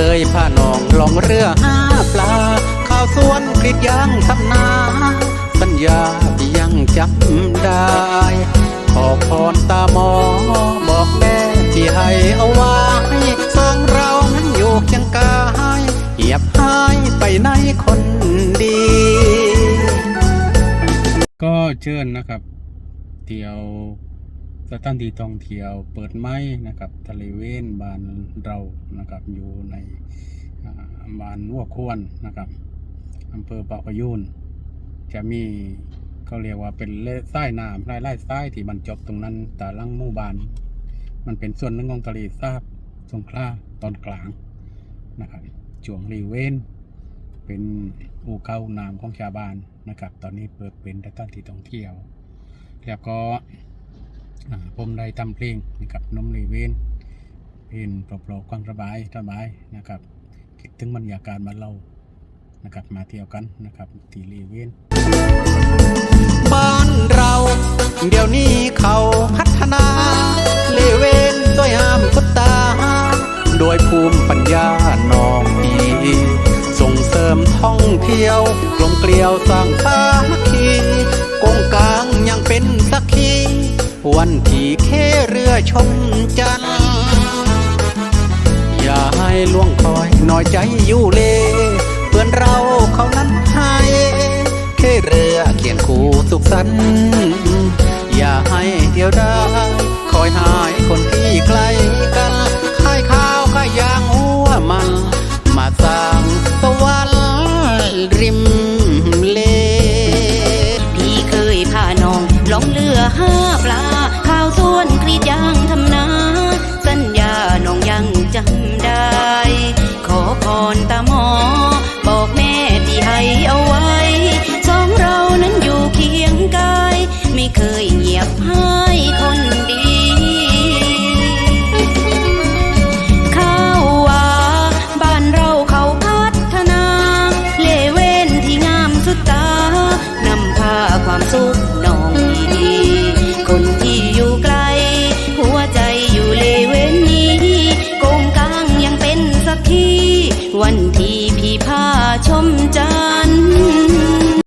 เคยพาน้องลองเรือหาปลา ข้าวสวนกรีดยางทำนา สัญญาที่ยังจำได้ ขอพรตาหมอ บอกแม่ที่ให้เอาไว้สองเรานั้นอยู่เคียงกายเหยียบหายไปในคนดี ก็เชิญนะครับเที่ยว สถานที่ท่องเที่ยวเปิดไม้นะครับทะเลเว้นบ้านเรานะครับอยู่ในบ้านวัวควรนะครับอำเภอปากพยูนจะมีเขาเรียกว่าเป็นเลใต้น้ำไร่ไร่ใต้ที่บรรจบตรงนั้นแต่ลังหมู่บ้าน มันเป็นส่วนหนึ่งของทะเลสาบสงขลาตอนกลางนะครับช่วงรีเวนเป็นอู่เก่าน้ำของชาวบ้านนะครับ ตอนนี้เปิดเป็นสถานที่ท่องเที่ยว แล้วก็ ผมได้ทำเพลงนะครับน้มรีเวนเพลงปลอบๆความสบายสบายนะครับคิดถึงบรรยากาศบ้านเรานะครับมาเที่ยวกันนะครับที่รีเวนบ้านเรา เดี๋ยวนี้เขาพัฒนา เลเวนด้วยห้ามพุตตาโดยภูมิปัญญานองดีส่งเสริมท่องเที่ยวกลมเกลียวสร้างสา วันที่เคเรือชมจัน อย่าให้ล่วงคอยน้อยใจอยู่เล เพื่อนเราเขานั้นให้แค่เรือเขียนคู่สุขสันต์อย่าให้เดียวได้คอยหาย ตาหมอ บอกแม่ที่ให้เอาไว้ สองเรานั้นอยู่เคียงกาย ไม่เคยเหยียบหายคนดี ข้าวว่าบ้านเราเขาพัฒนา เลเว่นที่งามสุดตานำพาความสุข วันที่พี่พาชมจาน